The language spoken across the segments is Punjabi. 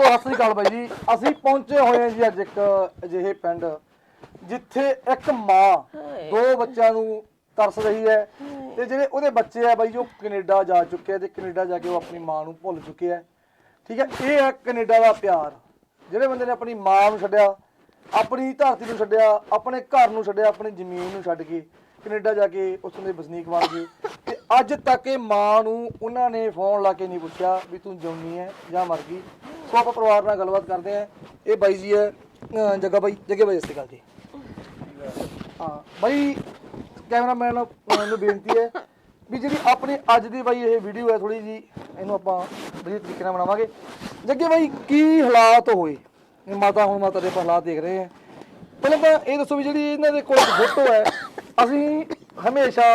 ਦੋਸਤੋ ਸਤਿ ਸ੍ਰੀ ਅਕਾਲ ਬਾਈ ਜੀ। ਅਸੀਂ ਪਹੁੰਚੇ ਹੋਏ ਹਾਂ ਜੀ ਅੱਜ ਇੱਕ ਅਜਿਹੇ ਪਿੰਡ ਜਿੱਥੇ ਇੱਕ ਮਾਂ ਦੋ ਬੱਚਿਆਂ ਨੂੰ ਤਰਸ ਰਹੀ ਹੈ ਤੇ ਜਿਹੜੇ ਉਹਦੇ ਬੱਚੇ ਆ ਬਾਈ ਜੋ ਕੈਨੇਡਾ ਜਾ ਚੁੱਕੇ ਆ ਤੇ ਕੈਨੇਡਾ ਜਾ ਕੇ ਉਹ ਆਪਣੀ ਮਾਂ ਨੂੰ ਭੁੱਲ ਚੁੱਕੇ ਆ। ਠੀਕ ਹੈ ਇਹ ਹੈ ਕੈਨੇਡਾ ਦਾ ਪਿਆਰ। ਜਿਹੜੇ ਬੰਦੇ ਨੇ ਆਪਣੀ ਮਾਂ ਨੂੰ ਛੱਡਿਆ ਆਪਣੀ ਧਰਤੀ ਨੂੰ ਛੱਡਿਆ ਆਪਣੇ ਘਰ ਨੂੰ ਛੱਡਿਆ ਆਪਣੀ ਜ਼ਮੀਨ ਨੂੰ ਛੱਡ ਕੇ ਕੈਨੇਡਾ ਜਾ ਕੇ ਉੱਥੋਂ ਦੇ ਵਸਨੀਕ ਬਣ ਗਏ। ਤੇ ਅੱਜ ਤੱਕ ਇਹ ਮਾਂ ਨੂੰ ਉਹਨਾਂ ਨੇ ਫੋਨ ਲਾ ਕੇ ਨਹੀਂ ਪੁੱਛਿਆ ਵੀ ਤੂੰ ਜਿਉਂਦੀ ਹੈ ਜਾਂ ਮਰ ਗਈ। ਸੋ ਆਪਾਂ ਪਰਿਵਾਰ ਨਾਲ ਗੱਲਬਾਤ ਕਰਦੇ ਆਂ ਇਹ ਬਾਈ ਜੀ ਹੈ। ਜੱਗਾ ਬਾਈ, ਜੱਗੇ ਬਾਈ, ਸਤਿ ਸ਼੍ਰੀ ਜੀ। ਹਾਂ, ਬਾਈ, ਕੈਮਰਾਮੈਨ ਨੂੰ ਬੇਨਤੀ ਹੈ ਵੀ ਜਿਹੜੀ ਆਪਣੀ ਅੱਜ ਦੀ ਬਾਈ ਇਹ ਵੀਡੀਓ ਹੈ ਥੋੜੀ ਜੀ ਇਹਨੂੰ ਆਪਾਂ ਵਧੀਆ ਤਰੀਕੇ ਨਾਲ ਬਣਾਵਾਂਗੇ। ਜੱਗੇ ਬਾਈ, ਕੀ ਹਾਲਾਤ ਹੋਏ? ਮਾਤਾ, ਹੁਣ ਮਾਤਾ ਦੇ ਆਪਾਂ ਹਾਲਾਤ ਦੇਖ ਰਹੇ ਹਾਂ। ਪਹਿਲਾਂ ਤਾਂ ਇਹ ਦੱਸੋ ਵੀ ਜਿਹੜੀ ਇਹਨਾਂ ਦੇ ਕੋਲ ਫੋਟੋ ਹੈ, ਅਸੀਂ ਹਮੇਸ਼ਾ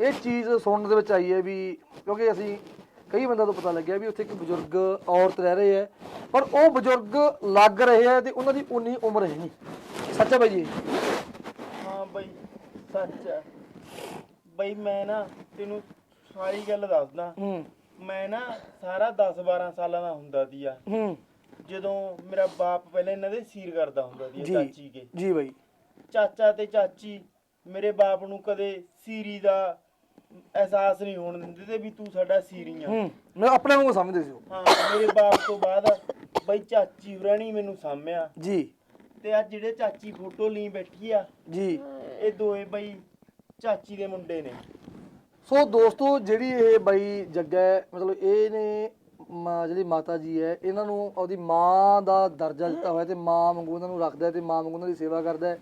ਇਹ ਚੀਜ਼ ਸੁਣਨ ਦੇ ਵਿੱਚ ਆਈ ਹੈ ਵੀ ਕਿਉਂਕਿ ਅਸੀਂ ਕਈ ਬੰਦਿਆਂ ਤੋਂ ਪਤਾ ਲੱਗਿਆ ਵੀ ਉੱਥੇ ਇੱਕ ਬਜ਼ੁਰਗ ਔਰਤ ਰਹਿ ਰਹੇ ਹੈ ਪਰ ਉਹ ਬਜ਼ੁਰਗ ਲੱਗ ਰਹੇ ਹੈ ਤੇ ਉਹਨਾਂ ਦੀ ਉਨੀ ਉਮਰ ਹੈ ਨਹੀਂ। ਸੱਚਾ ਬਾਈ ਜੀ? ਹਾਂ ਬਈ ਸੱਚ ਹੈ। ਬਈ ਮੈਂ ਨਾ ਤੈਨੂੰ ਸਾਰੀ ਗੱਲ ਦੱਸਦਾ। ਹੂੰ। ਮੈਂ ਨਾ ਸਾਰਾ 10 12 ਸਾਲਾਂ ਦਾ ਹੁੰਦਾ ਦੀਆ। ਹੂੰ। ਜਦੋਂ ਮੇਰਾ ਬਾਪ ਪਹਿਲਾਂ ਇਹਨਾਂ ਦੇ ਸੀਰ ਕਰਦਾ ਹੁੰਦਾ ਦੀ ਜੀ। ਚਾਚੀ ਕੇ। ਜੀ ਬਾਈ। ਚਾਚਾ ਤੇ ਚਾਚੀ ਮੇਰੇ ਬਾਪ ਨੂੰ ਕਦੇ ਸੀਰੀ ਦਾ ਅਹਿਸਾਸ ਨਹੀਂ ਹੋਣ ਦਿੰਦੇ ਤੇ ਵੀ ਤੂੰ ਸਾਡਾ ਸੀਰੀ ਆ ਹੂੰ ਮੈਂ ਆਪਣੇ ਨੂੰ ਸਮਝਦੇ ਸੀ ਉਹ। ਹਾਂ ਮੇਰੇ ਬਾਪ ਤੋਂ ਬਾਅਦ ਬਈ ਚਾਚੀ ਹੁਰਾਣੀ ਮੈਨੂੰ ਸਾਂਭਿਆ। ਜੀ। ਤੇ ਆ ਜਿਹੜੇ ਚਾਚੀ ਫੋਟੋ ਲਈ ਬੈਠੀ ਆ ਜੀ। ਇਹ ਦੋਏ ਬਈ ਚਾਚੀ ਦੇ ਮੁੰਡੇ ਨੇ। ਸੋ ਦੋਸਤੋ ਜਿਹੜੀ ਇਹ ਬਾਈ ਜੱਗਾ ਹੈ, ਮਤਲਬ ਇਹ ਨੇ ਮਾਂ- ਜਿਹੜੀ ਮਾਤਾ ਜੀ ਹੈ ਇਹਨਾਂ ਨੂੰ ਉਹਦੀ ਮਾਂ ਦਾ ਦਰਜਾ ਦਿੱਤਾ ਹੋਇਆ ਤੇ ਮਾਂ ਵਾਂਗੂ ਇਹਨਾਂ ਨੂੰ ਰੱਖਦਾ ਹੈ ਤੇ ਮਾਂ ਵਾਂਗੂ ਉਹਨਾਂ ਦੀ ਸੇਵਾ ਕਰਦਾ ਹੈ।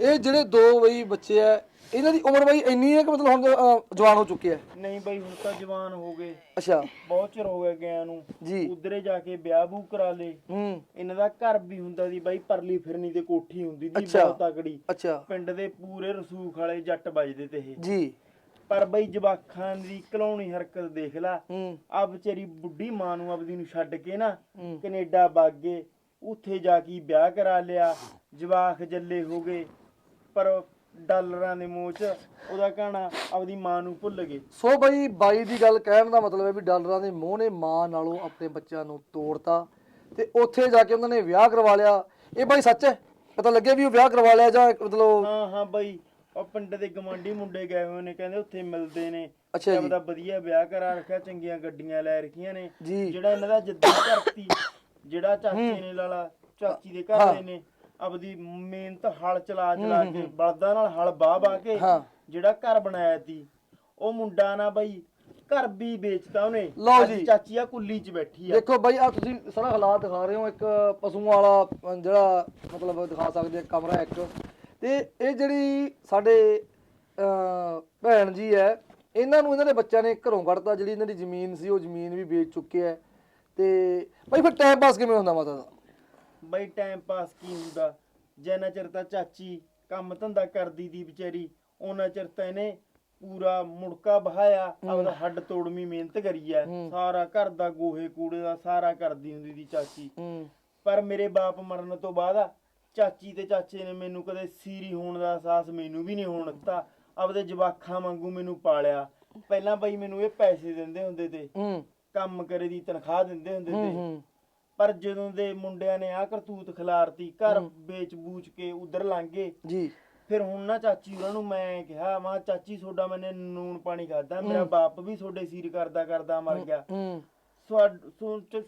ਇਹ ਜਿਹੜੇ ਦੋ ਬਈ ਬੱਚੇ ਆ ਇਹਨਾਂ ਦੀ ਉਮਰ ਬਈ ਇੰਨੀ ਹੈ ਕਿ ਮਤਲਬ ਹੁਣ ਅਹ, ਜਵਾਨ ਹੋ ਚੁੱਕੇ ਆ? ਨਹੀਂ ਬਈ ਹੁਣ ਤਾਂ ਜਵਾਨ ਹੋ ਗਏ। ਅੱਛਾ। ਬਹੁਤ ਚਿਰ ਹੋ ਗਿਆ ਗਿਆ ਨੂੰ। ਜੀ। ਉਧਰੇ ਜਾ ਕੇ ਵਿਆਹ ਬੂ ਕਰਾ ਲੇ। ਹੂੰ। ਇਹਨਾਂ ਦਾ ਘਰ ਵੀ ਹੁੰਦਾ ਦੀ ਬਾਈ ਪਰਲੀ ਫਿਰਨੀ ਤੇ ਕੋਠੀ ਹੁੰਦੀ ਦੀ ਅੱਛਾ। ਬਹੁਤ ਤਕੜੀ। ਅੱਛਾ। ਪਿੰਡ ਦੇ ਪੂਰੇ ਰਸੂਖ ਵਾਲੇ ਜੱਟ ਵੱਜਦੇ ਤੇ ਇਹ। ਜੀ। ਪਰ ਬਈ ਜਵਾਖਾਂ ਦੀ ਕਲਾਉਣੀ ਹਰਕਤ ਦੇਖ ਲੈ। ਹੂੰ। ਆ ਵਿਚਾਰੀ ਬੁੱਢੀ ਮਾਂ ਨੂੰ ਆਪਦੀ ਨੂੰ ਛੱਡ ਕੇ ਨਾ ਹੂੰ। ਕੈਨੇਡਾ ਬਾਗੇ ਉੱਥੇ ਜਾ ਕੇ ਵਿਆਹ ਕਰਾ ਲਿਆ। ਜਵਾਖ ਜੱਲੇ ਹੋ ਗਏ। ਪਰ ਡਾਲਰਾਂ ਦੇ ਮੋਹ ਚ ਉਹਦਾ ਕਹਣਾ ਆਪਦੀ ਮਾਂ ਨੂੰ ਭੁੱਲ ਗਏ। ਸੋ ਬਈ ਬਾਈ ਦੀ ਗੱਲ ਕਹਿਣ ਦਾ ਮਤਲਬ ਹੈ ਵੀ ਡਾਲਰਾਂ ਦੇ ਮੋਹ ਨੇ ਮਾਂ ਨਾਲੋਂ ਆਪਣੇ ਬੱਚਿਆਂ ਨੂੰ ਤੋੜਤਾ ਤੇ ਉੱਥੇ ਜਾ ਕੇ ਉਹਨਾਂ ਨੇ ਵਿਆਹ ਕਰਵਾ ਲਿਆ। ਇਹ ਬਾਈ ਸੱਚ ਹੈ? ਪਤਾ ਲੱਗਿਆ ਵੀ ਉਹ ਵਿਆਹ ਕਰਵਾ ਲਿਆ ਜਾਂ ਮਤਲਬ ਹਾਂ ਹਾਂ ਬਈ ਉਹ ਪਿੰਡ ਦੇ ਗਵਾਂਢੀ ਮੁੰਡੇ ਗਏ ਹੋਏ ਨੇ ਕਹਿੰਦੇ ਉੱਥੇ ਮਿਲਦੇ ਨੇ। ਅੱਛਾ ਜੀ। ਆਪਦਾ ਵਧੀਆ ਵਿਆਹ ਕਰਾ ਰੱਖਿਆ ਚੰਗੀਆਂ ਗੱਡੀਆਂ ਲੈ ਰੱਖੀਆਂ ਨੇ। ਜੀ। ਜਿਹੜਾ ਇਹਨਾਂ ਦਾ ਜੱਦੀ ਧਰਤੀ ਜਿਹੜਾ ਚਾਚੇ ਨੇ ਲਾਲਾ ਚਾਚੀ ਦੇ ਘਰ ਦੇ ਨੇ। ਆਪਦੀ ਮਿਹਨਤ ਹਲ ਚਲਾ ਚਲਾ ਕੇ ਬਲਦਾਂ ਨਾਲ ਹਲ ਬਾਹ ਬਾਹ ਕੇ ਹਾਂ। ਜਿਹੜਾ ਘਰ ਬਣਾਇਆ ਸੀ ਉਹ ਮੁੰਡਾ ਨਾ ਬਈ ਘਰ ਵੀ ਵੇਚਤਾ ਉਹਨੇ। ਲਓ ਅੱਜ ਜੀ। ਚਾਚੀ ਆ ਕੁੱਲੀ 'ਚ ਬੈਠੀ ਆ। ਦੇਖੋ ਬਾਈ ਆ ਤੁਸੀਂ ਸਾਰਾ ਹਾਲਾਤ ਦਿਖਾ ਰਹੇ ਹੋ। ਇੱਕ ਪਸ਼ੂਆਂ ਵਾਲਾ ਜਿਹੜਾ ਮਤਲਬ ਦਿਖਾ ਸਕਦੇ ਆ ਕਮਰਾ ਇੱਕ। ਤੇ ਇਹ ਜਿਹੜੀ ਸਾਡੇ ਅਹ, ਭੈਣ ਜੀ ਹੈ ਇਹਨਾਂ ਨੂੰ ਇਹਨਾਂ ਦੇ ਬੱਚਿਆਂ ਨੇ ਘਰੋਂ ਕੱਢਤਾ। ਜਿਹੜੀ ਇਹਨਾਂ ਦੀ ਜ਼ਮੀਨ ਸੀ ਉਹ ਜ਼ਮੀਨ ਵੀ ਵੇਚ ਚੁੱਕੇ ਹੈ ਤੇ ਬਾਈ ਫਿਰ ਟਾਈਮ ਪਾਸ ਕਿਵੇਂ ਹੁੰਦਾ ਮਾਤਾ ਦਾ? ਬਈ ਟਾਈਮ ਪਾਸ ਕੀ ਹੁੰਦਾ? ਜਿੰਨਾ ਚਿਰ ਤਾਂ ਚਾਚੀ ਕੰਮ ਧੰਦਾ ਕਰਦੀ ਦੀ ਵਿਚਾਰੀ ਉਹਨਾਂ ਚਿਰ ਤਾਂ ਇਹਨੇ ਪੂਰਾ ਮੁੜਕਾ ਬਹਾਇਆ ਆਪਦਾ ਹੱਡ ਤੋੜਵੀਂ ਮਿਹਨਤ ਕਰੀ ਐ। ਸਾਰਾ ਘਰ ਦਾ ਗੋਹੇ ਕੂੜੇ ਦਾ ਸਾਰਾ ਕਰਦੀ ਹੁੰਦੀ ਦੀ ਚਾਚੀ। ਪਰ ਮੇਰੇ ਬਾਪ ਮਰਨ ਤੋਂ ਬਾਅਦ ਆ ਚਾਚੀ ਤੇ ਚਾਚੇ ਨੇ ਮੈਨੂੰ ਕਦੇ ਸੀਰੀ ਹੋਣ ਦਾ ਅਹਿਸਾਸ ਮੈਨੂੰ ਵੀ ਨਹੀਂ ਹੋਣ ਦਿੱਤਾ। ਆਪਦੇ ਜਵਾਖਾਂ ਵਾਂਗੂ ਮੈਨੂੰ ਪਾਲਿਆ। ਪਹਿਲਾਂ ਬਈ ਮੈਨੂੰ ਇਹ ਪੈਸੇ ਦਿੰਦੇ ਹੁੰਦੇ ਤੇ ਕੰਮ ਕਰੇ ਦੀ ਤਨਖਾਹ ਦਿੰਦੇ ਹੁੰਦੇ ਤੇ। ਪਰ ਜਦੋਂ ਦੇ ਮੁੰਡਿਆਂ ਨੇ ਆ ਕਰਤੂਤ ਖਿਲਾਰਤੀ ਘਰ ਵੇਚ ਬੂਚ ਕੇ ਉਧਰ ਲਾਂਗੇ ਜੀ। ਫਿਰ ਹੁਣ ਨਾ ਚਾਚੀ ਉਹਨਾਂ ਨੂੰ ਮੈਂ ਕਿਹਾ ਮਾ ਚਾਚੀ ਸੋਡਾ ਮੈਨੇ ਨੂਨ ਪਾਣੀ ਖਾਦਾ ਮੇਰਾ ਬਾਪ ਵੀ ਤੁਹਾਡੇ ਸੀਰ ਕਰਦਾ ਕਰਦਾ ਮਰ ਗਿਆ।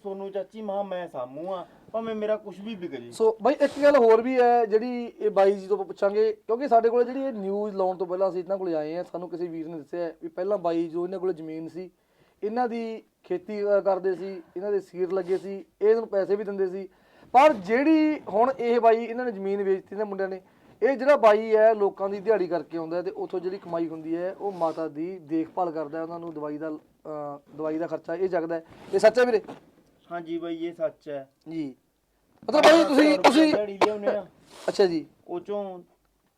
ਸੋਨੂੰ ਚਾਚੀ ਮਾ ਮੈਂ ਸਾਮੂ ਆ ਭਾਵੇਂ ਮੇਰਾ ਕੁਝ ਵੀ ਵਿਕ ਜੇ। ਸੋ ਬਾਈ ਇੱਕ ਗੱਲ ਹੋਰ ਵੀ ਹੈ ਜਿਹੜੀ ਇਹ ਬਾਈ ਜੀ ਤੋਂ ਪੁੱਛਾਂਗੇ ਕਿਉਂਕਿ ਸਾਡੇ ਕੋਲ ਜਿਹੜੀ ਇਹ ਨਿਊਜ਼ ਲਾਉਣ ਤੋਂ ਪਹਿਲਾਂ ਅਸੀਂ ਇਹਨਾਂ ਕੋਲ ਆਏ ਆ ਸਾਨੂੰ ਕਿਸੇ ਵੀਰ ਨੇ ਦੱਸਿਆ ਵੀ ਪਹਿਲਾਂ ਬਾਈ ਜੋ ਇਹਨਾਂ ਕੋਲ ਜ਼ਮੀਨ ਸੀ ਇਹਨਾਂ ਦੀ ਖੇਤੀ ਅ, ਕਰਦੇ ਸੀ ਇਹਨਾਂ ਦੇ ਸੀਰ ਲੱਗੇ ਸੀ ਇਹ ਇਹਨਾਂ ਨੂੰ ਪੈਸੇ ਵੀ ਦਿੰਦੇ ਸੀ। ਪਰ ਜਿਹੜੀ ਹੁਣ ਇਹ ਬਾਈ ਇਹਨਾਂ ਨੇ ਜ਼ਮੀਨ ਵੇਚਤੀ ਇਹਨਾਂ ਮੁੰਡਿਆਂ ਨੇ ਇਹ ਜਿਹੜਾ ਬਾਈ ਹੈ ਲੋਕਾਂ ਦੀ ਦਿਹਾੜੀ ਕਰਕੇ ਆਉਂਦਾ ਹੈ ਤੇ ਉੱਥੋਂ ਜਿਹੜੀ ਕਮਾਈ ਹੁੰਦੀ ਹੈ ਉਹ ਮਾਤਾ ਦੀ ਦੇਖਭਾਲ ਕਰਦਾ ਹੈ ਉਹਨਾਂ ਨੂੰ ਦਵਾਈ ਦਾ ਅ, ਦਵਾਈ ਦਾ ਖਰਚਾ ਇਹ ਜਗਦਾ ਹੈ। ਇਹ ਸੱਚ ਹੈ ਵੀਰੇ? ਹਾਂਜੀ ਬਈ ਇਹ ਸੱਚ ਹੈ। ਜੀ। ਮਤਲਬ ਬਾਈ ਤੁਸੀਂ ਤੁਸੀਂ ਦਿਹਾੜੀ ਲਿਆਉਨੇ ਆ। ਅੱਛਾ ਜੀ। ਉਹ ਚੋਂ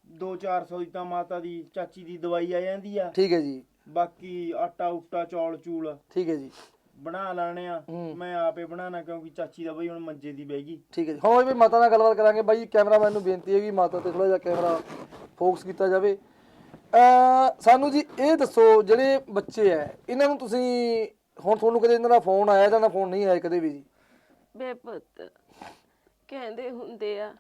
2-400 ਦੀ ਤਾਂ ਮਾਤਾ ਦੀ ਚਾਚੀ ਦੀ ਦਵਾਈ ਆ ਜਾਂਦੀ ਆ। ਠੀਕ ਹੈ ਜੀ। ਬਾਕੀ ਆਟਾ ਉਟਾ ਚੌਲ ਚੂਲ ਠੀਕ ਹੈ ਜੀ। ਬਣਾ ਲੈਣੇ ਆ। ਹੂੰ। ਮੈਂ ਆਪੇ ਬਣਾਣਾ ਕਿਉਂਕਿ ਚਾਚੀ ਦਾ ਬਈ ਹੁਣ ਮੰਜੇ ਦੀ ਬਹਿ ਗਈ। ਠੀਕ ਹੈ ਜੀ। ਹੁਣ ਵੀ ਮਾਤਾ ਨਾਲ ਗੱਲਬਾਤ ਕਰਾਂਗੇ। ਬਾਈ ਕੈਮਰਾਮੈਨ ਨੂੰ ਬੇਨਤੀ ਹੈ ਕਿ ਮਾਤਾ ਤੇ ਥੋੜਾ ਜਿਹਾ ਕੈਮਰਾ ਫੋਕਸ ਕੀਤਾ ਜਾਵੇ। ਅ ਸਾਨੂੰ ਜੀ ਇਹ ਦੱਸੋ ਜਿਹੜੇ ਬੱਚੇ ਐ ਇਹਨਾਂ ਨੂੰ ਤੁਸੀਂ ਹੁਣ ਤੁਹਾਨੂੰ ਕਦੇ ਇਹਨਾਂ ਦਾ ਫੋਨ ਆਇਆ ਜਾਂ ਨਾ ਫੋਨ ਨਹੀਂ ਆਇਆ ਕਦੇ ਵੀ ਜੀ? ਬੇ ਪੁੱਤ ਕਹਿੰਦੇ ਹੁੰਦੇ ਆ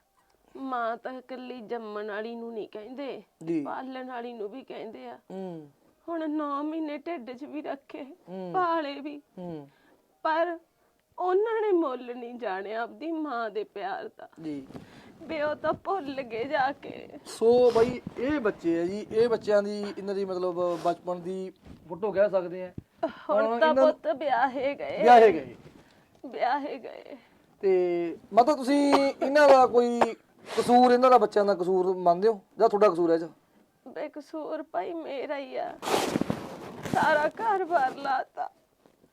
ਮਾਂ ਤਾਂ ਇਕੱਲੀ ਜੰਮਣ ਵਾਲੀ ਨੂੰ ਨਹੀਂ ਕਹਿੰਦੇ ਜੀ। ਪਾਲਣ ਵਾਲੀ ਨੂੰ ਵੀ ਕਹਿੰਦੇ ਆ। ਹੂੰ। ਹੁਣ 9 ਮਹੀਨੇ ਢਿੱਡ 'ਚ ਵੀ ਰੱਖੇ ਹੂੰ। ਪਾਲੇ ਵੀ। ਹੂੰ। ਪਰ ਉਹਨਾਂ ਨੇ ਮੁੱਲ ਨਹੀਂ ਜਾਣਿਆ ਆਪਦੀ ਮਾਂ ਦੇ ਪਿਆਰ ਦਾ। ਜੀ। ਬੇ ਉਹ ਤਾਂ ਭੁੱਲ ਗਏ ਜਾ ਕੇ। ਸੋ ਬਈ ਇਹ ਬੱਚੇ ਆ ਜੀ ਇਹ ਬੱਚਿਆਂ ਦੀ ਇਹਨਾਂ ਦੀ ਮਤਲਬ ਬਚਪਨ ਦੀ ਫੋਟੋ ਕਹਿ ਸਕਦੇ ਆ। ਹੁਣ ਤਾਂ ਪੁੱਤ ਵਿਆਹੇ ਗਏ। ਵਿਆਹੇ ਗਏ। ਵਿਆਹੇ ਗਏ। ਤੇ ਮਤਲਬ ਤੁਸੀਂ ਇਹਨਾਂ ਦਾ ਕੋਈ ਕਸੂਰ ਇਹਨਾਂ ਦਾ ਬੱਚਿਆਂ ਦਾ ਕਸੂਰ ਮੰਨਦੇ ਹੋ? ਜਾਂ ਤੁਹਾਡਾ ਕਸੂਰ ਹੈ ਇਹ 'ਚ? ਬੇਕਸੂਰ ਭਾਈ ਮੇਰਾ ਹੀ ਆ। ਸਾਰਾ ਘਰ-ਬਾਰ ਲਾਤਾ।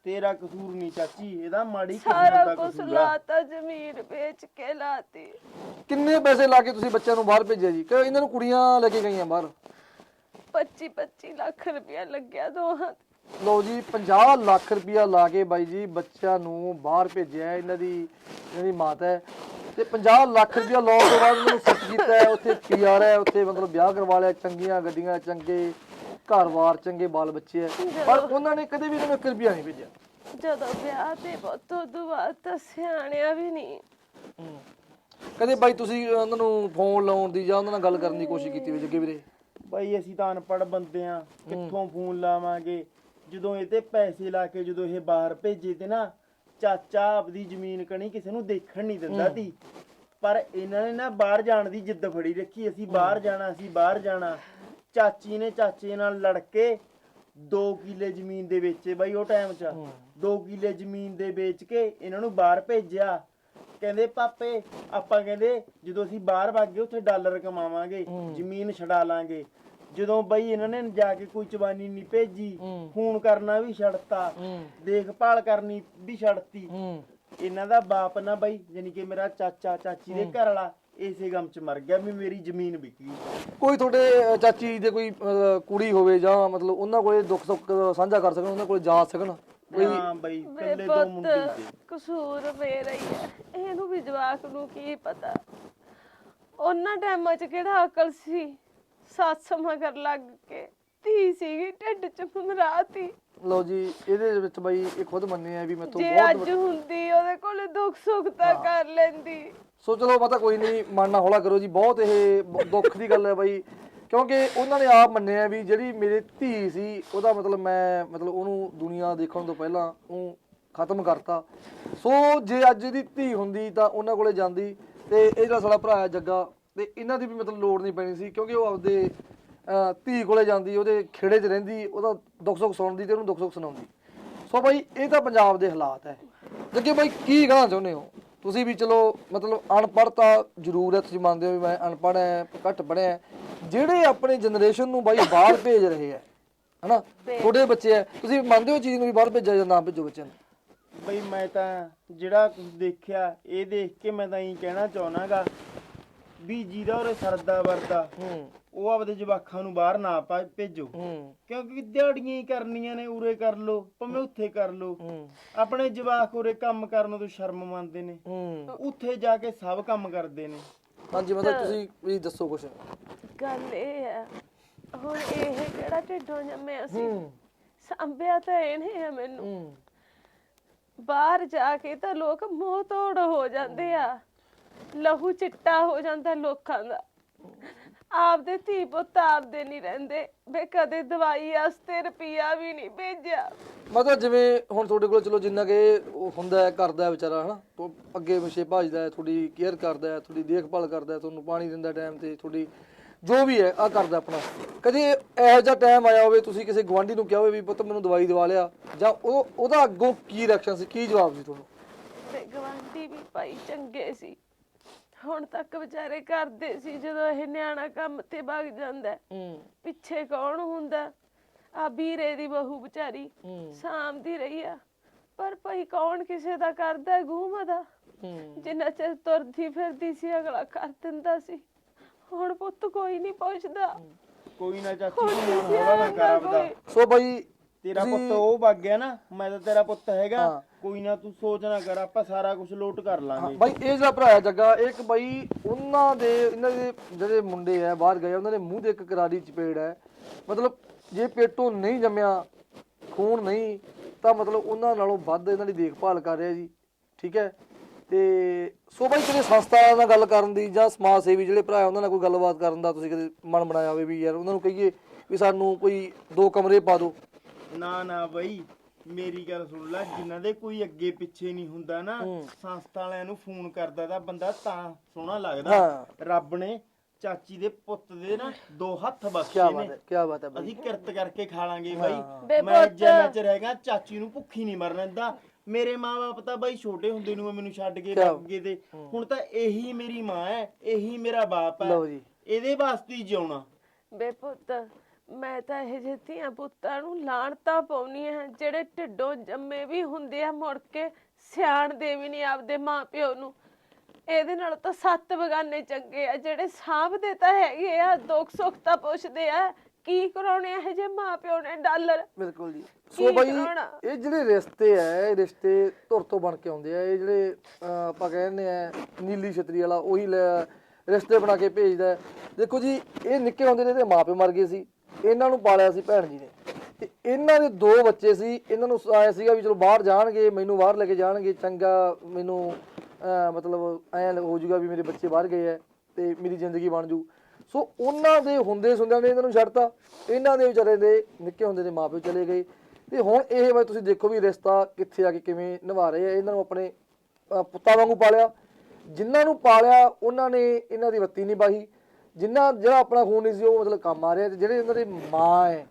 ਤੇਰਾ ਕਸੂਰ ਨਹੀਂ ਚਾਚੀ ਇਹਦਾ ਮਾੜੀ ਸਾਰਾ ਕਿਸਮਤ ਦਾ ਕੁਝ ਕਸੂਰ ਆ। ਲਾਤਾ ਜ਼ਮੀਨ ਵੇਚ ਕੇ ਲਾਤੀ। ਕਿੰਨੇ ਪੈਸੇ ਲਾ ਕੇ ਤੁਸੀਂ ਬੱਚਿਆਂ ਨੂੰ ਬਾਹਰ ਭੇਜਿਆ ਜੀ? ਕਿ ਇਹਨਾਂ ਨੂੰ ਕੁੜੀਆਂ ਲੈ ਕੇ ਗਈਆਂ ਬਾਹਰ? 25 25 ਲੱਖ ਰੁਪਇਆ ਲੱਗਿਆ ਦੋਹਾਂ ਤੇ। ਲਓ ਜੀ 50 ਲੱਖ ਰੁਪਇਆ ਲਾ ਕੇ ਬਾਈ ਜੀ ਬੱਚਿਆਂ ਨੂੰ ਬਾਹਰ ਭੇਜਿਆ ਹੈ। ਇਹਨਾਂ ਦੀ ਇਹਨਾਂ ਦੀ ਮਾਤਾ ਹੈ। ਤੇ 50 ਲੱਖ ਰੁਪਇਆ ਲਾਉਣ ਤੋਂ ਬਾਅਦ ਇਹਨਾਂ ਨੂੰ ਸੈੱਟ ਕੀਤਾ ਹੈ ਉੱਥੇ ਪੀਆਰ ਹੈ ਉੱਥੇ ਮਤਲਬ ਵਿਆਹ ਕਰਵਾ ਲਿਆ ਚੰਗੀਆਂ ਗੱਡੀਆਂ ਚੰਗੇ ਘਰ-ਬਾਰ ਚੰਗੇ ਬਾਲ ਬੱਚੇ ਹੈ। ਪਰ ਉਹਨਾਂ ਨੇ ਕਦੇ ਵੀ ਇਹਨਾਂ ਨੂੰ 1 ਰੁਪਇਆ ਨਹੀਂ ਭੇਜਿਆ। ਜਦੋਂ ਵਿਆਹ ਤੇ ਬੋਤੋ ਦੁਆ ਤਾਂ ਸਿਆਣਿਆ ਵੀ ਨਹੀਂ। ਕਦੇ ਬਾਈ ਤੁਸੀਂ ਉਹਨਾਂ ਨੂੰ ਫੋਨ ਲਾਉਣ ਦੀ ਜਾਂ ਉਹਨਾਂ ਨਾਲ ਗੱਲ ਕਰਨ ਦੀ ਕੋਸ਼ਿਸ਼ ਕੀਤੀ ਹੋਵੇ ਜੱਗੇ ਵੀਰੇ? ਬਾਈ ਅਸੀਂ ਤਾਂ ਅਨਪੜ੍ਹ ਬੰਦੇ ਆ ਕਿੱਥੋਂ ਫੋਨ ਲਾਵਾਂਗੇ? ਜਦੋਂ ਇਹ ਤੇ ਪੈਸੇ ਲਾ ਕੇ ਜਦੋਂ ਇਹ ਬਾਹਰ ਭੇਜੇ ਤੇ ਨਾ ਚਾਚਾ ਆਪਦੀ ਜ਼ਮੀਨ ਕਣੀ ਕਿਸੇ ਨੂੰ ਦੇਖਣ ਨਹੀਂ ਦਿੰਦਾ ਸੀ ਪਰ ਇਹਨਾਂ ਨੇ ਨਾ ਬਾਹਰ ਜਾਣ ਦੀ ਜਿੱਦ ਫੜੀ ਰੱਖੀ ਅਸੀਂ ਬਾਹਰ ਜਾਣਾ ਅਸੀਂ ਬਾਹਰ ਜਾਣਾ। ਚਾਚੀ ਨੇ ਚਾਚੇ ਨਾਲ ਲੜ ਕੇ 2 ਕਿੱਲੇ ਜ਼ਮੀਨ ਦੇ ਵੇਚੇ ਬਾਈ ਉਹ ਟਾਈਮ 'ਚ। 2 ਕਿੱਲੇ ਜ਼ਮੀਨ ਦੇ ਵੇਚ ਕੇ ਇਹਨਾਂ ਨੂੰ ਬਾਹਰ ਭੇਜਿਆ। ਕਹਿੰਦੇ ਪਾਪੇ ਆਪਾਂ ਕਹਿੰਦੇ ਜਦੋਂ ਅਸੀਂ ਬਾਹਰ ਵਗ ਗਏ ਉੱਥੇ ਡਾਲਰ ਕਮਾਵਾਂਗੇ ਜ਼ਮੀਨ ਛਡਾ ਲਾਂਗੇ। ਜਦੋਂ ਬਈ ਇਹਨਾਂ ਨੇ ਜਾ ਕੇ ਕੋਈ ਚਵਾਨੀ ਨਹੀਂ ਭੇਜੀ ਫੋਨ ਕਰਨਾ ਵੀ ਛੱਡਤਾ ਦੇਖਭਾਲ ਕਰਨੀ ਵੀ ਛੱਡਤੀ। ਇਹਨਾਂ ਦਾ ਬਾਪ ਨਾ ਬਈ ਯਾਨੀ ਕਿ ਮੇਰਾ ਚਾਚਾ ਚਾਚੀ ਦੇ ਘਰ ਵਾਲਾ ਇਸੇ ਗਮ ਚ ਮਰ ਗਿਆ ਵੀ ਮੇਰੀ ਜ਼ਮੀਨ ਵਿਕੀ ਕੋਈ ਤੁਹਾਡੇ ਚਾਚੀ ਦੇ ਕੋਈ ਕੁੜੀ ਹੋਵੇ ਜਾਂ ਮਤਲਬ ਉਹਨਾਂ ਕੋਲੇ ਦੁੱਖ ਸੁੱਖ ਸਾਂਝਾ ਕਰ ਸਕਣ ਉਹਨਾਂ ਕੋਲੇ ਜਾ ਸਕਣ? ਕੋਈ ਹਾਂ ਬਈ ਕੱਲੇ ਦੋ ਮੁੰਡੇ ਸੀ ਕਸੂਰ ਮੇਰਾ ਹੀ ਹੈ। ਇਹਨੂੰ ਵੀ ਜਵਾਕ ਨੂੰ ਕੀ ਪਤਾ? ਉਹਨਾਂ ਟਾਈਮਾਂ 'ਚ ਕਿਹੜਾ ਅਕਲ ਸੀ? ਸੱਸ ਮਗਰ ਲੱਗ ਕੇ ਧੀ ਸੀਗੀ ਢਿੱਡ 'ਚ ਮਮਰਾਤੀ ਲਓ ਜੀ ਇਹਦੇ ਵਿੱਚ ਬਾਈ ਇਹ ਖੁਦ ਮੰਨੇ ਆ ਵੀ ਮੈਂ ਤੋਂ ਜੇ ਬਹੁਤ ਅੱਜ ਹੁੰਦੀ ਉਹਦੇ ਕੋਲ ਦੁੱਖ ਸੁੱਖ ਤਾਂ ਕਰ ਲੈਂਦੀ। ਸੋ ਚਲੋ ਪਤਾ ਕੋਈ ਨਹੀਂ ਮਨ ਨਾ ਹੌਲਾ ਕਰੋ ਜੀ ਬਹੁਤ ਇਹ ਬ- ਦੁੱਖ ਦੀ ਗੱਲ ਹੈ ਬਾਈ। ਕਿਉਂਕਿ ਉਹਨਾਂ ਨੇ ਆਪ ਮੰਨਿਆ ਵੀ ਜਿਹੜੀ ਮੇਰੀ ਧੀ ਸੀ ਉਹਦਾ ਮਤਲਬ ਮੈਂ ਮਤਲਬ ਉਹਨੂੰ ਦੁਨੀਆ ਦੇਖਣ ਤੋਂ ਪਹਿਲਾਂ ਉਹ ਖਤਮ ਕਰਤਾ। ਸੋ ਜੇ ਅੱਜ ਇਹਦੀ ਧੀ ਹੁੰਦੀ ਤਾਂ ਉਹਨਾਂ ਕੋਲੇ ਜਾਂਦੀ ਤੇ ਇਹ ਜਿਹੜਾ ਸਾਡਾ ਭਰਾ ਹੈ ਜੱਗਾ ਤੇ ਇਹਨਾਂ ਦੀ ਵੀ ਮਤਲਬ ਲੋੜ ਨਹੀਂ ਪੈਣੀ ਸੀ ਕਿਉਂਕਿ ਉਹ ਆਪਦੇ ਅਹ, ਧੀ ਕੋਲੇ ਜਾਂਦੀ ਉਹਦੇ ਖੇੜੇ 'ਚ ਰਹਿੰਦੀ ਉਹਦਾ ਦੁੱਖ ਸੁੱਖ ਸੁਣਦੀ ਤੇ ਉਹਨੂੰ ਦੁੱਖ ਸੁੱਖ ਸੁਣਾਉਂਦੀ। ਸੋ ਬਾਈ ਇਹ ਤਾਂ ਪੰਜਾਬ ਦੇ ਹਾਲਾਤ ਹੈ। ਜੱਗੇ ਬਾਈ ਕੀ ਕਹਿਣਾ ਚਾਹੁੰਦੇ ਹੋ? ਤੁਸੀਂ ਵੀ ਚਲੋ ਮਤਲਬ ਅਨਪੜ੍ਹ ਤਾਂ ਜ਼ਰੂਰ ਹੈ ਤੁਸੀਂ ਮੰਨਦੇ ਹੋ ਵੀ ਮੈਂ ਅਨਪੜ੍ਹ ਹੈ ਘੱਟ ਪੜ੍ਹਿਆ ਹੈ। ਜਿਹੜੇ ਆਪਣੇ ਜਨਰੇਸ਼ਨ ਨੂੰ ਬਾਈ ਬਾਹਰ ਭੇਜ ਰਹੇ ਹੈ ਹਨਾ? ਛੋਟੇ ਬੱਚੇ ਹੈ ਤੁਸੀਂ ਮੰਨਦੇ ਹੋ ਚੀਜ਼ ਨੂੰ ਵੀ ਬਾਹਰ ਭੇਜਿਆ ਜਾਂ ਨਾ ਭੇਜੋ ਬੱਚਿਆਂ ਨੂੰ? ਬਈ ਮੈਂ ਤਾਂ ਜਿਹੜਾ ਕੁਝ ਦੇਖਿਆ ਇਹ ਦੇਖ ਕੇ ਮੈਂ ਤਾਂ ਇਹੀ ਕਹਿਣਾ ਚਾਹਨਾਗਾ ਵੀ ਜਿਹਦਾ ਉਹਰੇ ਸਰਦਾ ਵਰਦਾ ਹੂੰ। ਉਹ ਆਪਦੇ ਜਵਾਖਾਂ ਨੂੰ ਬਾਹਰ ਨਾ ਪਾ- ਭੇਜੋ। ਹੂੰ। ਕਿਉਂਕਿ ਦਿਹਾੜੀਆਂ ਹੀ ਕਰਨੀਆਂ ਨੇ ਉਰੇ ਕਰ ਲੋ ਭਾਵੇਂ ਉੱਥੇ ਕਰ ਲੋ ਹੂੰ। ਆਪਣੇ ਜਵਾਕ ਉਰੇ ਕੰਮ ਕਰਨ ਤੋਂ ਸ਼ਰਮ ਮੰਨਦੇ ਨੇ। ਹੂੰ। ਉੱਥੇ ਜਾ ਕੇ ਸਭ ਕੰਮ ਕਰਦੇ ਨੇ। ਹਾਂਜੀ ਮਤਲਬ ਤੁਸੀਂ ਵੀ ਦੱਸੋ ਕੁਛ। ਗੱਲ ਇਹ ਹੈ ਹੁਣ ਇਹ ਕਿਹੜਾ ਢਿੱਡੋਂ ਜੰਮਿਆ ਸੀ ਹੂੰ। ਸੰਭਿਆ ਤਾਂ ਇਹਨੇ ਆ ਮੈਨੂੰ। ਹੂੰ। ਬਾਹਰ ਜਾ ਕੇ ਤਾਂ ਲੋਕ ਮੋਹ ਤੋੜ ਹੋ ਜਾਂਦੇ ਆ। ਲਹੂ ਚਿੱਟਾ ਹੋ ਜਾਂਦਾ ਲੋਕਾਂ ਦਾ। ਆਪਦੇ ਧੀ ਪੁੱਤ ਆਪਦੇ ਨਹੀਂ ਰਹਿੰਦੇ। ਵੇ ਕਦੇ ਦਵਾਈ ਵਾਸਤੇ ਰੁਪਿਆ ਵੀ ਨਹੀਂ ਭੇਜਿਆ। ਮਤਲਬ ਜਿਵੇਂ ਹੁਣ ਤੁਹਾਡੇ ਕੋਲ ਚਲੋ ਜਿੰਨਾ ਕਿ ਉਹ ਹੁੰਦਾ ਹੈ ਕਰਦਾ ਹੈ ਵਿਚਾਰਾ ਹਨਾ? ਉਹ ਅੱਗੇ ਪਿੱਛੇ ਭੱਜਦਾ ਹੈ ਤੁਹਾਡੀ ਕੇਅਰ ਕਰਦਾ ਹੈ ਤੁਹਾਡੀ ਦੇਖਭਾਲ ਕਰਦਾ ਹੈ ਤੁਹਾਨੂੰ ਪਾਣੀ ਦਿੰਦਾ ਟਾਈਮ ਤੇ ਤੁਹਾਡੀ ਜੋ ਵੀ ਹੈ ਆ ਕਰਦਾ ਆਪਣਾ। ਕਦੇ ਇਹੋ ਜਿਹਾ ਟਾਈਮ ਆਇਆ ਹੋਵੇ ਤੁਸੀਂ ਕਿਸੇ ਗਵਾਂਢੀ ਨੂੰ ਕਿਹਾ ਹੋਵੇ ਵੀ ਪੁੱਤ ਮੈਨੂੰ ਦਵਾਈ ਦਵਾ ਲਿਆ ਜਾਂ ਉਹ ਉਹਦਾ ਅੱਗੋਂ ਕੀ ਰਿਐਕਸ਼ਨ ਸੀ? ਕੀ ਜਵਾਬ ਸੀ ਤੁਹਾਨੂੰ ਤੇ ਗਵਾਂਢੀ ਵੀ ਭਾਈ ਚੰਗੇ ਸੀ। ਹੁਣ ਤੱਕ ਵਿਚਾਰੇ ਕਰਦੇ ਸੀ ਜਦੋਂ ਇਹ ਨਿਆਣਾ ਕੰਮ ਤੇ ਭੱਗ ਜਾਂਦਾ ਹੈ। ਹੂੰ ਪਿੱਛੇ ਕੌਣ ਹੁੰਦਾ? ਆ ਵੀਰੇ ਦੀ ਬਹੂ ਵਿਚਾਰੀ ਹੂੰ। ਸਾਂਭਦੀ ਰਹੀ ਆ। ਪਰ ਭਾਈ ਕੌਣ ਕਿਸੇ ਦਾ ਕਰਦਾ ਹੈ ਗੂੰਮ ਦਾ ਹੂੰ। ਜਿੰਨਾ ਚਿਰ ਤੁਰਦੀ ਫਿਰਦੀ ਸੀ ਅਗਲਾ ਕਰ ਦਿੰਦਾ ਸੀ। ਹੁਣ ਪੁੱਤ ਕੋਈ ਨਹੀਂ ਪੁੱਛਦਾ। ਕੋਈ ਨਾ ਚਾਚੀ ਹੁਣ ਤੂੰ ਨਹੀਂ ਮਨ ਹੌਲਾ ਨਾ ਕਰ ਸਿਆਣਦਾ ਆਪਦਾ। ਕੋਈ। ਸੋ ਬਾਈ ਤੇਰਾ ਪੁੱਤ ਉਹ ਵਗ ਗਿਆ ਨਾ ਮੈਂ ਤਾਂ ਤੇਰਾ ਪੁੱਤ ਹੈਗਾ। ਹਾਂ। ਕੋਈ ਨਾ ਤੂੰ ਸੋਚ ਨਾ ਕਰ ਆਪਾਂ ਸਾਰਾ ਕੁਝ ਲੋਟ ਕਰ ਹਾਂ, ਲਾਂਗੇ ਬਾਈ ਇਹ ਜਿਹੜਾ ਭਰਾ ਹੈ ਜੱਗਾ ਇੱਕ ਬਾਈ ਉਹਨਾਂ ਦੇ ਇਹਨਾਂ ਦੇ ਜਿਹੜੇ ਮੁੰਡੇ ਆ ਬਾਹਰ ਗਏ ਉਹਨਾਂ ਦੇ ਮੂੰਹ ਤੇ ਇੱਕ ਕਰਾਰੀ ਚਪੇੜ ਹੈ। ਮਤਲਬ ਜੇ ਪੇਟੋਂ ਨਹੀਂ ਜੰਮਿਆ ਖੂਨ ਨਹੀਂ ਤਾਂ ਮਤਲਬ ਉਹਨਾਂ ਨਾਲੋਂ ਵੱਧ ਇਹਨਾਂ ਦੀ ਦੇਖਭਾਲ ਕਰ ਰਿਹਾ ਜੀ ਠੀਕ ਹੈ? ਤੇ ਸੋ ਬਾਈ ਕਦੇ ਸੰਸਥਾ ਨਾਲ ਗੱਲ ਕਰਨ ਦੀ ਜਾਂ ਸਮਾਜ ਸੇਵੀ ਜਿਹੜੇ ਭਰਾ ਉਹਨਾਂ ਨਾਲ ਕੋਈ ਗੱਲਬਾਤ ਕਰਨ ਦਾ ਤੁਸੀਂ ਕਦੇ ਮਨ ਬਣਾਇਆ ਹੋਵੇ ਵੀ ਯਾਰ ਉਹਨਾਂ ਨੂੰ ਕਹੀਏ ਵੀ ਸਾਨੂੰ ਕੋਈ ਦੋ ਕਮਰੇ ਪਾ ਦਿਓ। ਨਾ ਨਾ ਬਈ ਮੇਰੀ ਗੱਲ ਸੁਣ ਲੈ ਜਿਨ੍ਹਾਂ ਦੇ ਕੋਈ ਅੱਗੇ ਪਿੱਛੇ ਨਹੀਂ ਹੁੰਦਾ ਨਾ ਸੰਸਥਾ ਵਾਲਿਆਂ ਨੂੰ ਫੋਨ ਕਰਦਾ ਤਾਂ ਬੰਦਾ ਤਾਂ ਸੋਹਣਾ ਲੱਗਦਾ। ਹਾਂ। ਰੱਬ ਨੇ ਚਾਚੀ ਦੇ ਪੁੱਤ ਦੇ ਨਾ ਦੋ ਹੱਥ ਕੀ ਬਖਸ਼ੇ ਬਾਤ ਨੇ। ਹੈ ਕੀ ਬਾਤ ਹੈ ਬਾਈ। ਅਸੀਂ ਕਿਰਤ ਕਰਕੇ ਖਾ ਲਾਂਗੇ ਬਾਈ। ਮੈਂ। ਜਿੰਨਾ ਚਿਰ ਹੈਗਾ ਚਾਚੀ ਨੂੰ ਭੁੱਖੀ ਨਹੀਂ ਮਰਨ ਦਿੰਦਾ। ਮੇਰੇ ਮਾਪੇ ਤਾਂ ਬਾਈ ਛੋਟੇ ਹੁੰਦੇ ਨੂੰ ਮੈਨੂੰ ਛੱਡ ਕੇ ਕਿਆ- ਲੱਗ ਗਏ ਤੇ। ਹੁਣ ਤਾਂ ਇਹੀ ਮੇਰੀ ਮਾਂ ਹੈ ਇਹੀ ਮੇਰਾ ਬਾਪ ਹੈ। ਲਓ ਜੀ। ਇਹਦੇ ਵਾਸਤੇ ਹੀ ਜਿਉਣਾ। ਬੇ ਪੁੱਤ ਮੈਂ ਤਾਂ ਇਹ ਜਿਹੇ ਧੀਆਂ ਪੁੱਤਾਂ ਨੂੰ ਲਾਣਤਾ ਪਾਉਣੀ ਹੈ ਜਿਹੜੇ ਢਿੱਡੋਂ ਜੰਮੇ ਵੀ ਹੁੰਦੇ ਆ ਮੁੜ ਕੇ ਸਿਆਣਦੇ ਵੀ ਨਹੀਂ ਆਪਦੇ ਮਾਪਿਓ ਨੂੰ ਇਹਦੇ ਨਾਲ ਤਾਂ ਸੱਤ ਬਗਾਨੇ ਚੰਗੇ ਆ ਜਿਹੜੇ ਸਾਂਭਦੇ ਤਾਂ ਹੈਗੇ ਆ ਦੁੱਖ ਸੁੱਖ ਤਾਂ ਪੁੱਛਦੇ ਆ ਕੀ ਕਰਾਉਣੇ ਇਹ ਜੇ ਮਾਪਿਓ ਨੇ ਡਾਲਰ ਬਿਲਕੁਲ ਜੀ ਕੀ ਸੋ ਬਾਈ ਕਰਾਉਣਾ? ਇਹ ਜਿਹੜੇ ਰਿਸ਼ਤੇ ਆ ਇਹ ਰਿਸ਼ਤੇ ਧੁਰ ਤੋਂ ਬਣ ਕੇ ਆਉਂਦੇ ਆ ਇਹ ਜਿਹੜੇ ਅਹ, ਆਪਾਂ ਕਹਿੰਦੇ ਆ ਨੀਲੀ ਛਤਰੀ ਵਾਲਾ ਉਹੀ ਲੈ- ਰਿਸ਼ਤੇ ਬਣਾ ਕੇ ਭੇਜਦਾ ਹੈ। ਦੇਖੋ ਜੀ ਇਹ ਨਿੱਕੇ ਹੁੰਦੇ ਨੇ ਤੇ ਮਾਪੇ ਮਰ ਗਏ ਸੀ ਇਹਨਾਂ ਨੂੰ ਪਾਲਿਆ ਸੀ ਭੈਣ ਜੀ ਨੇ। ਤੇ ਇਹਨਾਂ ਦੇ ਦੋ ਬੱਚੇ ਸੀ। ਇਹਨਾਂ ਨੂੰ ਆਇਆ ਸੀਗਾ ਵੀ ਚਲੋ ਬਾਹਰ ਜਾਣਗੇ, ਮੈਨੂੰ ਬਾਹਰ ਲੈ ਕੇ ਜਾਣਗੇ, ਚੰਗਾ ਮੈਨੂੰ ਮਤਲਬ ਐ ਹੋ ਜਾਊਗਾ ਵੀ ਮੇਰੇ ਬੱਚੇ ਬਾਹਰ ਗਏ ਆ ਤੇ ਮੇਰੀ ਜ਼ਿੰਦਗੀ ਬਣ ਜੂ। ਸੋ ਉਹਨਾਂ ਦੇ ਹੁੰਦੇ ਸੁੰਦਿਆਂ ਨੇ ਇਹਨਾਂ ਨੂੰ ਛੱਡਤਾ। ਇਹਨਾਂ ਦੇ ਵਿਚਾਰੇ ਦੇ ਨਿੱਕੇ ਹੁੰਦੇ ਦੇ ਮਾਪੇ ਚਲੇ ਗਏ। ਤੇ ਹੁਣ ਇਹ ਬਾਈ ਤੁਸੀਂ ਦੇਖੋ ਵੀ ਰਿਸ਼ਤਾ ਕਿੱਥੇ ਆ ਕੇ ਕਿਵੇਂ ਨਿਭਾ ਰਹੇ ਆ। ਇਹਨਾਂ ਨੂੰ ਆਪਣੇ ਪੁੱਤਾਂ ਵਾਂਗੂ ਪਾਲਿਆ। ਜਿਨ੍ਹਾਂ ਨੂੰ ਪਾਲਿਆ, ਉਹਨਾਂ ਨੇ ਇਹਨਾਂ ਦੀ ਬੱਤੀ ਨਹੀਂ ਬਾਹੀ ਜਿਨ੍ਹਾਂ ਜਿਹੜਾ ਆਪਣਾ ਖੂਨ ਨਹੀਂ ਸੀ ਉਹ ਮਤਲਬ ਕੰਮ ਆ ਰਿਹਾ ਤੇ ਜਿਹੜੇ ਇਹਨਾਂ ਦੇ ਮਾਂ ਹੈ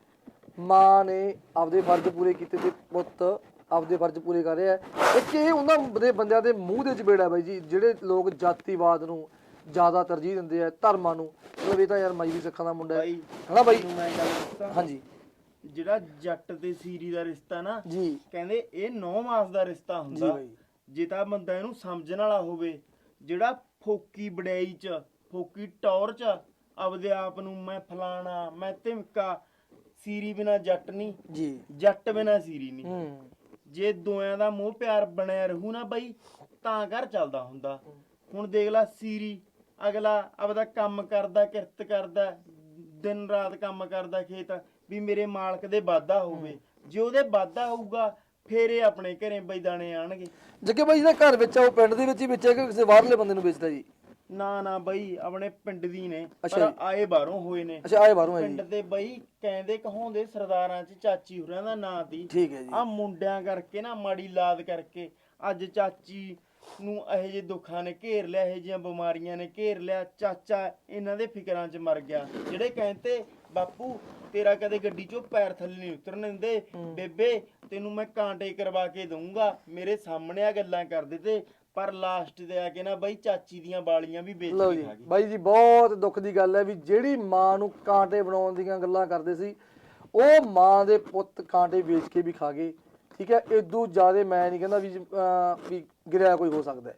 ਮਾਂ ਨੇ ਆਪਦੇ ਫਰਜ਼ ਪੂਰੇ ਕੀਤੇ ਤੇ ਪੁੱਤ ਆਪਦੇ ਫਰਜ਼ ਪੂਰੇ ਕਰ ਰਿਹਾ ਹੈ। ਇੱਕ ਇਹ ਉਹਨਾਂ ਦੇ ਬੰਦਿਆਂ ਦੇ ਮੂੰਹ ਦੇ ਚਪੇੜਾ ਬਾਈ ਜੀ ਜਿਹੜੇ ਲੋਕ ਜਾਤੀਵਾਦ ਨੂੰ ਜ਼ਿਆਦਾ ਤਰਜੀਹ ਦਿੰਦੇ ਆ ਧਰਮਾਂ ਨੂੰ। ਮਤਲਬ ਇਹ ਤਾਂ ਯਾਰ ਮਾਈ ਵੀ ਸਿੱਖਾਂ ਦਾ ਮੁੰਡਾ ਹੈ। ਬਾਈ ਹਨਾ ਬਾਈ? ਨੂੰ ਮੈਂ ਗੱਲ ਦੱਸਾਂ? ਹਾਂਜੀ। ਜਿਹੜਾ ਜੱਟ ਤੇ ਸੀਰੀ ਦਾ ਰਿਸ਼ਤਾ ਨਾ ਜੀ। ਕਹਿੰਦੇ ਇਹ 9 ਮਾਸ ਦਾ ਰਿਸ਼ਤਾ ਜੀ ਹੁੰਦਾ ਬਾਈ। ਜੇ ਤਾਂ ਬੰਦਾ ਇਹਨੂੰ ਸਮਝਣ ਵਾਲਾ ਹੋਵੇ ਜਿਹੜਾ ਫੋਕੀ ਬੜਾਈ ਚ ਫੋਕੀ ਟੌਰ ਚ ਆਪਦੇ ਆਪ ਨੂੰ ਮੈਂ ਫਲਾਣਾ ਮੈਂ ਧਮਕਾ ਸੀਰੀ ਬਿਨਾ ਜੱਟ ਨਹੀਂ। ਜੀ। ਜੱਟ ਬਿਨਾ ਸੀਰੀ ਨਹੀਂ। ਹੂੰ। ਜੇ ਦੋਆਂ ਦਾ ਮੋਹ ਪਿਆਰ ਬਣਿਆ ਰਹੂ ਨਾ ਬਾਈ ਤਾਂ ਘਰ ਚੱਲਦਾ ਹੁੰਦਾ। ਹੁਣ ਦੇਖ ਲੈ ਸੀਰੀ ਅਗਲਾ ਆਪਦਾ ਕੰਮ ਕਰਦਾ ਕਿਰਤ ਕਰਦਾ ਦਿਨ ਰਾਤ ਕੰਮ ਕਰਦਾ ਖੇਤ ਵੀ ਮੇਰੇ ਮਾਲਕ ਦੇ ਵਾਧਾ ਹੋਵੇ। ਜੇ ਉਹਦੇ ਵਾਧਾ ਹੋਊਗਾ ਫੇਰ ਇਹ ਆਪਣੇ ਘਰੇ ਬਈ ਦਾਣੇ ਆਣਗੇ। ਜੱਗੇ ਬਾਈ ਜਿਹੜਾ ਘਰ ਵਿੱਚ ਆ ਉਹ ਪਿੰਡ ਦੇ ਵਿੱਚ ਹੀ ਵੇਚਿਆ ਕਿ ਕਿਸੇ ਬਾਹਰਲੇ ਬੰਦੇ ਨੂੰ ਵੇਚਦਾ ਜੀ? ਨਾ ਨਾ ਬਈ ਆਪਣੇ ਪਿੰਡ ਦੀ ਨੇ ਪਰ। ਆਏ ਬਾਹਰੋਂ ਹੋਏ ਨੇ। ਅੱਛਾ ਆਏ ਬਾਹਰੋਂ ਹੈ ਪਿੰਡ ਦੇ ਬਈ ਕਹਿੰਦੇ ਕਹਾਉਂਦੇ ਸਰਦਾਰਾਂ ਚ ਚਾਚੀ ਹੋਰਾਂ ਦਾ ਨਾਂ ਦੀ। ਠੀਕ ਹੈ ਜੀ। ਆ ਮੁੰਡਿਆਂ ਕਰਕੇ ਨਾ ਮਾੜੀ ਲਾਦ ਕਰਕੇ ਅੱਜ ਚਾਚੀ ਨੂੰ ਇਹੋ ਜਿਹੇ ਦੁੱਖਾਂ ਨੇ ਘੇਰ ਲਿਆ ਇਹੋ ਜਿਹੀਆਂ ਬਿਮਾਰੀਆਂ ਨੇ ਘੇਰ ਲਿਆ ਚਾਚਾ ਇਹਨਾਂ ਦੇ ਫਿਕਰਾਂ 'ਚ ਮਰ ਗਿਆ। ਜਿਹੜੇ ਕਹਿੰਦੇ ਬਾਪੂ ਤੇਰਾ ਕਦੇ ਗੱਡੀ 'ਚੋਂ ਪੈਰ ਥੱਲੇ ਨਹੀਂ ਉਤਰਨ ਦਿੰਦੇ। ਬੇਬੇ ਤੈਨੂੰ ਮੈਂ ਕਾਂਟੇ ਕਰਵਾ ਕੇ ਦਊਂਗਾ। ਮੇਰੇ ਸਾਹਮਣੇ ਆ ਗੱਲਾਂ ਕਰਦੇ ਤੇ ਪਰ ਲਾਸਟ ਤੇ ਆ ਕੇ ਨਾ ਬਈ ਚਾਚੀ ਦੀਆਂ ਬਾਲੀਆਂ ਵੀ ਵੇਚ ਲਓ ਜੀ ਖਾ ਬਾਈ ਜੀ ਬਹੁਤ ਦੁੱਖ ਦੀ ਗੱਲ ਹੈ ਵੀ ਜਿਹੜੀ ਮਾਂ ਨੂੰ ਕਾਂਟੇ ਬਣਾਉਣ ਦੀਆਂ ਗੱਲਾਂ ਕਰਦੇ ਸੀ ਉਹ ਮਾਂ ਦੇ ਪੁੱਤ ਕਾਂਟੇ ਵੇਚ ਕੇ ਵੀ ਖਾ ਗਏ ਠੀਕ ਹੈ? ਇਦੋਂ ਜ਼ਿਆਦਾ ਮੈਂ ਨਹੀਂ ਕਹਿੰਦਾ ਵੀ ਅਹ, ਵੀ ਗਿਰਿਆ ਕੋਈ ਹੋ ਸਕਦਾ ਹੈ।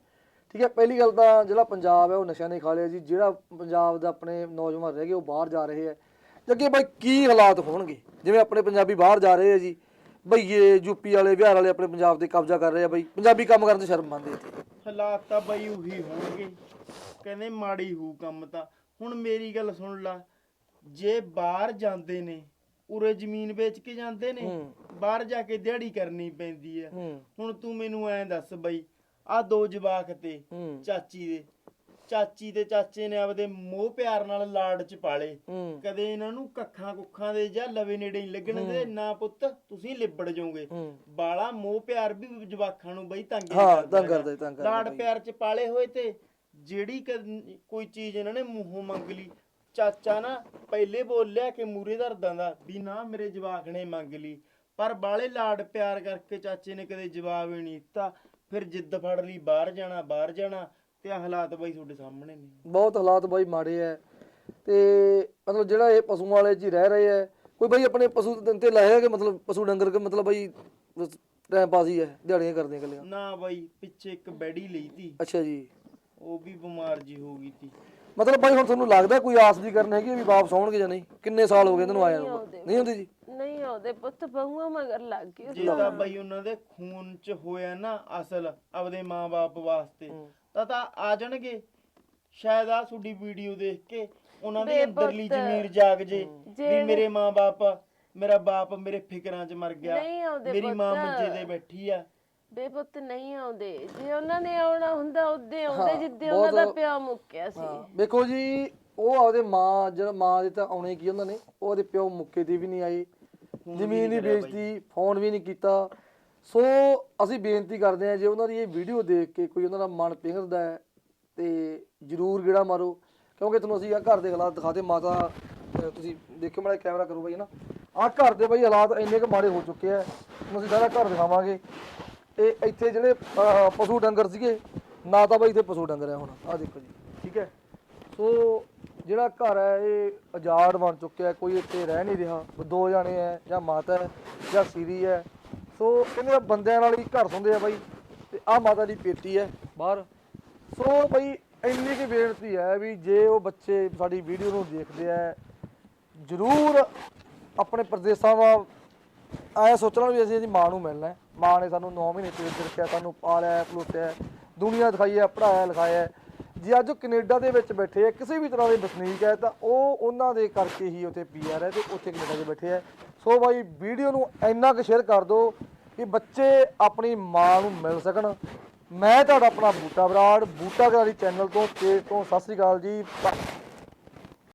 ਠੀਕ ਹੈ ਪਹਿਲੀ ਗੱਲ ਤਾਂ ਜਿਹੜਾ ਪੰਜਾਬ ਹੈ ਉਹ ਨਸ਼ਿਆਂ ਨੇ ਖਾ ਲਿਆ ਜੀ। ਜਿਹੜਾ ਪੰਜਾਬ ਦਾ ਆਪਣੇ ਨੌਜਵਾਨ ਰਹਿ ਗਏ ਉਹ ਬਾਹਰ ਜਾ ਰਹੇ ਹੈ। ਅੱਗੇ ਬਾਈ ਕੀ ਹਾਲਾਤ ਹੋਣਗੇ? ਜਿਵੇਂ ਆਪਣੇ ਪੰਜਾਬੀ ਬਾਹਰ ਜਾ ਰਹੇ ਆ ਜੀ ਬਈਏ ਯੂਪੀ ਵਾਲੇ ਬਿਹਾਰ ਵਾਲੇ ਆਪਣੇ ਪੰਜਾਬ ਤੇ ਕਬਜ਼ਾ ਕਰ ਰਹੇ ਆ ਬਾਈ। ਪੰਜਾਬੀ ਕੰਮ ਕਰਨ ਤੋਂ ਸ਼ਰਮ ਮੰਨਦੇ ਇੱਥੇ। ਹਾਲਾਤ ਤਾਂ ਬਈ ਉਹੀ ਹੋਣਗੇ। ਕਹਿੰਦੇ ਮਾੜੀ ਹੋਊ ਕੰਮ ਤਾਂ। ਹੁਣ ਮੇਰੀ ਗੱਲ ਸੁਣ ਲਾ। ਜੇ ਬਾਹਰ ਜਾਂਦੇ ਨੇ ਉਰੇ ਜ਼ਮੀਨ ਵੇਚ ਕੇ ਜਾਂਦੇ ਨੇ ਹੂੰ। ਬਾਹਰ ਜਾ ਕੇ ਦਿਹਾੜੀ ਕਰਨੀ ਪੈਂਦੀ ਹੂੰ। ਹੁਣ ਤੂੰ ਮੈਨੂੰ ਐਂ ਦੱਸ ਬਈ ਆ ਦੋ ਜਵਾਕ ਤੇ ਹੂੰ। ਚਾਚੀ ਦੇ ਚਾਚੀ ਤੇ ਚਾਚੇ ਨੇ ਆਪਦੇ ਮੋਹ ਪਿਆਰ ਨਾਲ ਲਾੜ ਚ ਪਾਲੇ। ਹੂੰ। ਕਦੇ ਇਹਨਾਂ ਨੂੰ ਕੱਖਾਂ ਕੁੱਖਾਂ ਦੇ ਜਾਂ ਲਵੇ ਨੇੜੇ ਨਹੀਂ ਲੱਗਣ ਦੇ ਨਾ ਪੁੱਤ ਤੁਸੀਂ ਲਿਬੜ ਜਾਓਗੇ। ਹੂੰ। ਬਾਲਾ ਮੋਹ ਪਿਆਰ ਵੀ ਜਵਾਖਾਂ ਨੂੰ ਬਈ ਤੰਗ ਹੀ ਹਾਂ, ਕਰਦਾ ਤੰਗ ਹੈਗਾ। ਕਰਦਾ ਹੀ, ਤੰਗ ਕਰਦਾ ਲਾਡ ਬਈ। ਪਿਆਰ ਚ ਪਾਲੇ ਹੋਏ ਤੇ ਜਿਹੜੀ ਕਦ- ਕੋਈ ਚੀਜ਼ ਇਹਨਾਂ ਨੇ ਮੂੰਹੋਂ ਮੰਗ ਲਈ ਚਾਚਾ ਨਾ ਪਹਿਲੇ ਬੋਲਿਆ ਕਿ ਮੂਰੇ ਧਰਦਾਂ ਦਾ ਵੀ ਨਾ ਮੇਰੇ ਜਵਾਕ ਨੇ ਮੰਗ ਲਈ। ਪਰ ਬਾਲੇ ਲਾਡ ਪਿਆਰ ਕਰਕੇ ਚਾਚੇ ਨੇ ਕਦੇ ਜਵਾਬ ਹੀ ਨਹੀਂ ਦਿੱਤਾ। ਫਿਰ ਜਿੱਦ ਫੜ ਲਈ ਬਾਹਰ ਜਾਣਾ ਬਾਹਰ ਜਾਣਾ। ਤੇ ਹਾਲਾਤ ਬਈ ਤੁਹਾਡੇ ਸਾਹਮਣੇ ਨੇ। ਬਹੁਤ ਹਾਲਾਤ ਬਾਈ ਮਾੜੇ ਐ। ਤੇ ਮਤਲਬ ਜਿਹੜਾ ਇਹ ਪਸ਼ੂਆਂ ਵਾਲੇ ਹੀ ਰਹਿ ਰਹੇ ਐ ਕੋਈ ਬਾਈ ਆਪਣੇ ਪਸ਼ੂ ਦਿਨ ਤੇ ਲਾਇਆ ਕਿ ਮਤਲਬ ਪਸ਼ੂ ਡੰਗਰ ਕੇ ਮਤਲਬ ਬਾਈ ਟਾਈਮ ਪਾਸ ਹੀ ਐ ਦਿਹਾੜੀਆਂ ਕਰਦੀਆਂ ਗੱਲਾਂ ਨਾ ਬਈ ਪਿੱਛੇ ਇੱਕ ਬੈੜੀ ਲਈ ਤੀ। ਅੱਛਾ ਜੀ। ਉਹ ਵੀ ਬਿਮਾਰ ਜੀ ਹੋ ਗਈ ਤੀ। ਮਤਲਬ ਬਾਈ ਹੁਣ ਤੁਹਾਨੂੰ ਲੱਗਦਾ ਕੋਈ ਆਸ ਦੀ ਕਰਨ ਹੈਗੀ ਵੀ ਵਾਪਸ ਆਉਣਗੇ ਜਾਂ ਨਹੀਂ? ਕਿੰਨੇ ਸਾਲ ਹੋ ਗਏ ਇਹਨਾਂ ਨੂੰ ਆਇਆ ਨੂੰ। ਨਹੀਂ ਹੁੰਦੀ ਜੀ? ਨਹੀਂ ਆਉਦੇ ਪੁੱਤ ਬਹੂਆਂ ਮਗਰ ਲੱਗ ਗਈ ਜੇ ਤਾਂ ਬਈ ਉਹਨਾਂ ਦੇ ਖੂਨ ਚ ਹੋਇਆ ਨਾ ਅਸਲ ਆਪਦੇ ਮਾਂ-ਬਾਪ ਵਾਸਤੇ। ਤਾਂ ਤਾਂ ਆ ਜਾਣਗੇ। ਸ਼ਾਇਦ ਆ ਤੁਹਾਡੀ ਵੀਡੀਓ ਦੇਖ ਕੇ ਉਹਨਾਂ ਦੀ ਅੰਦਰਲੀ ਜ਼ਮੀਰ ਜਾਗ ਜੇ ਵੀ ਜਿਹੜੇ- ਮੇਰੇ ਮਾਂ-ਬਾਪ ਮੇਰਾ ਬਾਪ ਮੇਰੇ ਫਿਕਰਾਂ 'ਚ ਮਰ ਗਿਆ ਨਹੀਂ ਆਉਂਦੇ ਮੇਰੀ ਮਾਂ ਪੁੱਤ। ਮੰਜੇ ਤੇ ਬੈਠੀ ਆ। ਬੇਪੁੱਤ ਨਹੀਂ ਆਉਂਦੇ। ਜੇ ਉਹਨਾਂ ਨੇ ਆਉਣਾ ਹੁੰਦਾ ਉਦੋਂ ਆਉਂਦੇ ਹਾਂ, ਜਿੱਦੇ ਉਹਨਾਂ ਦਾ ਬਹੁਤ- ਪਿਓ ਮੁੱਕਿਆ ਸੀ। ਹਾਂ ਵੇਖੋ ਜੀ ਉਹ ਆਪਦੇ ਮਾਂ ਜਿਹੜਾ ਮਾਂ ਦੇ ਤਾਂ ਆਉਣੇ ਕੀ ਉਹਨਾਂ ਨੇ ਉਹ ਉਹਦੇ ਪਿਓ ਮੁੱਕੇ ਦੀ ਵੀ ਨਹੀਂ ਆਏ। ਜ਼ਮੀਨ ਨਹੀਂ ਵੇਚਦੀ ਫੋਨ ਵੀ ਨਹੀਂ ਕੀਤਾ। ਸੋ ਅਸੀਂ ਬੇਨਤੀ ਕਰਦੇ ਹਾਂ, ਜੇ ਉਹਨਾਂ ਦੀ ਇਹ ਵੀਡੀਓ ਦੇਖ ਕੇ ਕੋਈ ਉਹਨਾਂ ਦਾ ਮਨ ਪਿਘਲਦਾ ਹੈ, ਤੇ ਜਰੂਰ ਗੇੜਾ ਮਾਰੋ। ਕਿਉਂਕਿ ਤੁਹਾਨੂੰ ਅਸੀਂ ਆ ਘਰ ਦੇ ਹਾਲਾਤ ਦਿਖਾਤੇ ਮਾਤਾ ਤੁਸੀਂ ਦੇਖਿਓ ਮਾੜਾ ਕੈਮਰਾ ਕਰੋ ਬਾਈ ਨਾ? ਆ ਘਰ ਦੇ ਬਾਈ ਹਾਲਾਤ ਇੰਨੇ ਕੁ ਮਾੜੇ ਹੋ ਚੁੱਕੇ ਆ ਹੁਣ ਅਸੀਂ ਸਾਰਾ ਘਰ ਦਿਖਾਵਾਂਗੇ। ਇਹ ਇੱਥੇ ਜਿਹੜੇ ਪਸ਼ੂ ਡੰਗਰ ਸੀਗੇ, ਨਾ ਤਾਂ ਬਾਈ ਇੱਥੇ ਪਸ਼ੂ ਡੰਗਰ ਹੈ ਹੁਣ। ਆ ਦੇਖੋ ਜੀ, ਠੀਕ ਹੈ? ਸੋ ਜਿਹੜਾ ਘਰ ਹੈ, ਇਹ ਆਜ਼ਾਦ ਬਣ ਚੁੱਕਿਆ ਕੋਈ ਇੱਥੇ ਰਹਿ ਨਹੀਂ ਰਿਹਾ। ਦੋ ਜਾਣੇ ਹੈ, ਜਾਂ ਮਾਤਾ ਹੈ, ਜਾਂ ਸੀਰੀ ਹੈ। ਸੋ ਕਹਿੰਦੇ ਆ ਬੰਦਿਆਂ ਨਾਲ ਹੀ ਘਰ ਸੁੰਦੇ ਆ ਬਾਈ ਤੇ ਆ ਮਾਤਾ ਦੀ ਪੇਟੀ ਹੈ ਬਾਹਰ ਸੋ ਬਈ ਇੰਨੀ ਕੀ ਬੇਨਤੀ ਹੈ ਵੀ ਜੇ ਉਹ ਬੱਚੇ ਸਾਡੀ ਵੀਡੀਓ ਨੂੰ ਦੇਖਦੇ ਆ ਜਰੂਰ ਆਪਣੇ ਪ੍ਰਦੇਸ਼ਾਂ ਦਾ ਐ ਸੋਚਣਾ ਵੀ ਅਸੀਂ ਇਹਦੀ ਮਾਂ ਨੂੰ ਮਿਲਣਾ ਹੈ। ਮਾਂ ਨੇ ਸਾਨੂੰ 9 ਮਹੀਨੇ ਪੇਟ 'ਚ ਰੱਖਿਆ ਸਾਨੂੰ ਪਾਲਿਆ ਹੈ, ਦੁਨੀਆ ਦਿਖਾਈ ਹੈ ਪੜਾਇਆ ਲਿਖਾਇਆ ਹੈ। ਜੇ ਅੱਜ ਉਹ ਕੈਨੇਡਾ ਦੇ ਵਿੱਚ ਬੈਠੇ ਆ ਕਿਸੇ ਵੀ ਤਰ੍ਹਾਂ ਦੇ ਵਸਨੀਕ ਹੈ ਤਾਂ ਉਹ ਉਹਨਾਂ ਦੇ ਕਰਕੇ ਹੀ ਉੱਥੇ ਪੀਆਰ ਹੈ ਤੇ ਉੱਥੇ ਕੈਨੇਡਾ 'ਚ ਬੈਠੇ ਆ ਸੋ ਬਾਈ ਵੀਡੀਓ ਨੂੰ ਇੰਨਾ ਕੁ ਸ਼ੇਅਰ ਕਰ ਦਿਓ ਕਿ ਬੱਚੇ ਆਪਣੀ ਮਾਂ ਨੂੰ ਮਿਲ ਸਕਣ। ਮੈਂ ਤੁਹਾਡਾ ਆਪਣਾ ਬੂਟਾ ਬਰਾੜ, ਬੂਟਾ ਗਰਾਰੀ ਚੈਨਲ ਤੋਂ ਪੇਜ ਤੋਂ, ਸਤਿ ਸ੍ਰੀ ਅਕਾਲ ਜੀ।